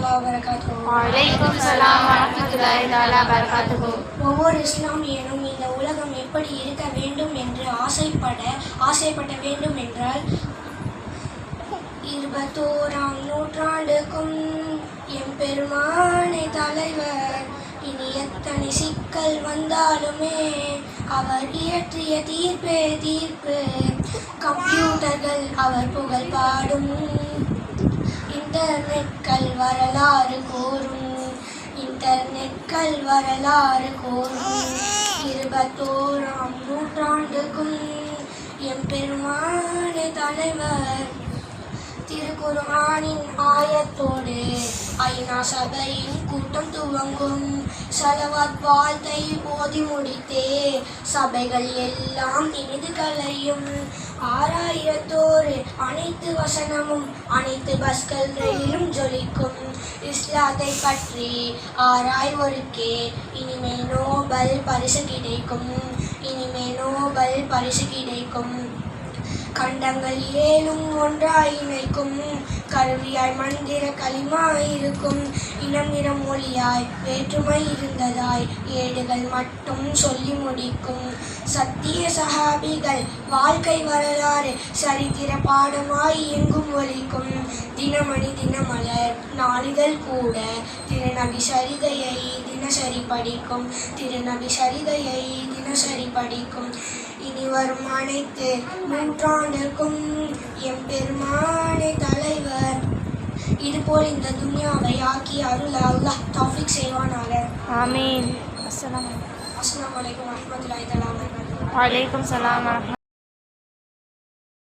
தாலா வரகாத்து ஒவ்வொரு இஸ்லாமியனும் இந்த உலகம் எப்படி இருக்க வேண்டும் என்று ஆசைப்பட ஆசைப்பட வேண்டும் என்றால் இருபத்தோராம் நூற்றாண்டுக்கும் எம்பெருமானை தலைவர் இனி எத்தனை சிக்கல் வந்தாலுமே அவர் இயற்றிய தீர்ப்பே தீர்ப்பு. கம்ப்யூட்டர்கள் அவர் புகழ் பாடும் இன்டர்நெட்கள் வரலாறு கோரும். இன்டர்நெட்கள் வரலாறு கோரும். இருபத்தோராம் நூற்றாண்டுக்கும் எம்பெருமான தலைவர் திருக்குர்ஆனின் ஆயத்தோடு ஐநா சபையின் கூட்டம் துவங்கும். சலவாத் வாழ்த்தை ஓதி முடித்தே சபைகள் எல்லாம் இனிது கலையும் ஆறாயிரத்தோரு அனைத்து வசனமும் அனைத்து பஸ்கள் ரயிலும் ஜொலிக்கும். இஸ்லாத்தை பற்றி ஆராய்வோருக்கே இனிமே நோபல் பரிசு கிடைக்கும். இனிமே நோபல் பரிசு கிடைக்கும். கண்டங்கள் ஏழும் ஒன்றாய் இணைக்கும் கருவியாய் மந்திர களிமாய் இருக்கும். இனம் நிறம் மொழியாய் வேற்றுமை இருந்ததாய் ஏடுகள் மட்டும் சொல்லி முடிக்கும். சத்திய சகாபிகள் வாழ்க்கை வரலாறு சரித்திர பாடமாய் எங்கும் ஒலிக்கும். தினமணி தினமலர் நாளிதழ் கூட திருநபி சரிதையை தினசரி படிக்கும். திருநபி சரிதையை தினசரி படிக்கும். இனி வரும் அனைத்து நூற்றாண்டிற்கும் எம்பெருமானை தலைவர். இதுபோல் இந்த துன்யாவை ஆக்கி அருள் அல்லாஹ் தௌஃபிக் செய்வானாக. ஆமீன். அஸ்ஸலாம் அஸ்ஸலாமு அலைக்கும். வரஹ்மத்துல்லாஹி தஆலா வபரகாத்துஹு. வலைக்கும் சலாம். வரமத்துல்லாஹி